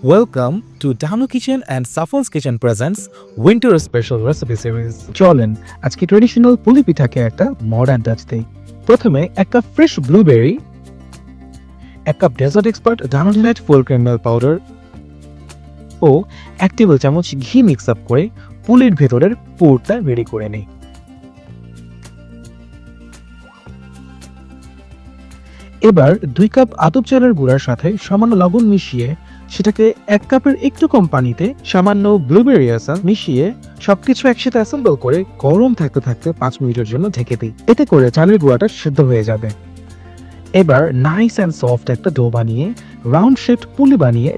Welcome to Dano Kitchen and Safon's Kitchen presents Winter Special Recipe Series. চলেন, আজকে traditional পুলি পিঠাকে একটা modern touch দেই প্রথমে এক কাপ ফ্রেশ ব্লুবেরি এক cup dessert expert Dano Delight full cream powder ও এক টেবিল চামচ ঘি মিক্স আপ করে পুলির ভেতরের পুরটা রেডি করে নেই এবার দুই কাপ আতপ চালের গুঁড়ার সাথে সামান্য লবণ মিশিয়ে সেটাকে এক কাপের একটু কম পানিতে সামান্য ব্লুবেরি এসেন্স মিশিয়ে সবকিছু একসাথে অ্যাসেম্বল করে গরম থাকতে থাকতে পাঁচ মিনিটের জন্য ঢেকে দিই। এতে করে চালের গুঁড়াটা সেদ্ধ হয়ে যাবে। এবার নাইস অ্যান্ড সফট একটা ডো বানিয়ে রাউন্ড শেপড পুলি বানিয়ে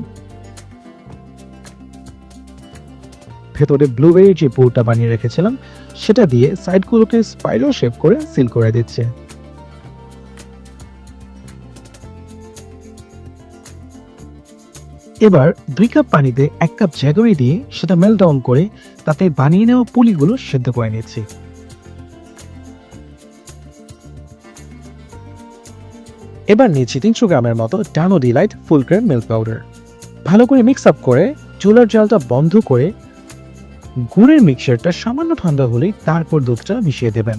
ভেতরে ব্লুবেরি যে পুরটা বানিয়ে রেখেছিলাম, সেটা দিয়ে সাইডগুলোকে স্পাইরাল শেপ করে সিল করে দিচ্ছে। এবার দুই কাপ পানিতে এক কাপ জ্যাগরি দিয়ে সেটা মেল্ট ডাউন করে তাতে বানিয়ে নেওয়া পুলিগুলো সেদ্ধ করে নিচ্ছি। এবার নিচ্ছি তিনশো গ্রামের মতো Dano Delight full cream milk powder ভালো করে মিক্স আপ করে চুলার জালটা বন্ধ করে গুড়ের মিক্সারটা সামান্য ঠান্ডা হলেই তারপর দুধটা মিশিয়ে দেবেন।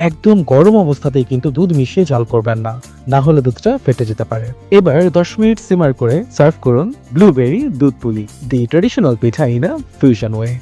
একদম গরম অবস্থাতেই কিন্তু দুধ মিশিয়ে জাল করবেন না। না হলে দুধটা ফেটে যেতে পারে। এবার দশ মিনিট সিমার করে সার্ভ করুন ব্লুবেরি দুধ পুলি the traditional pitha in a fusion way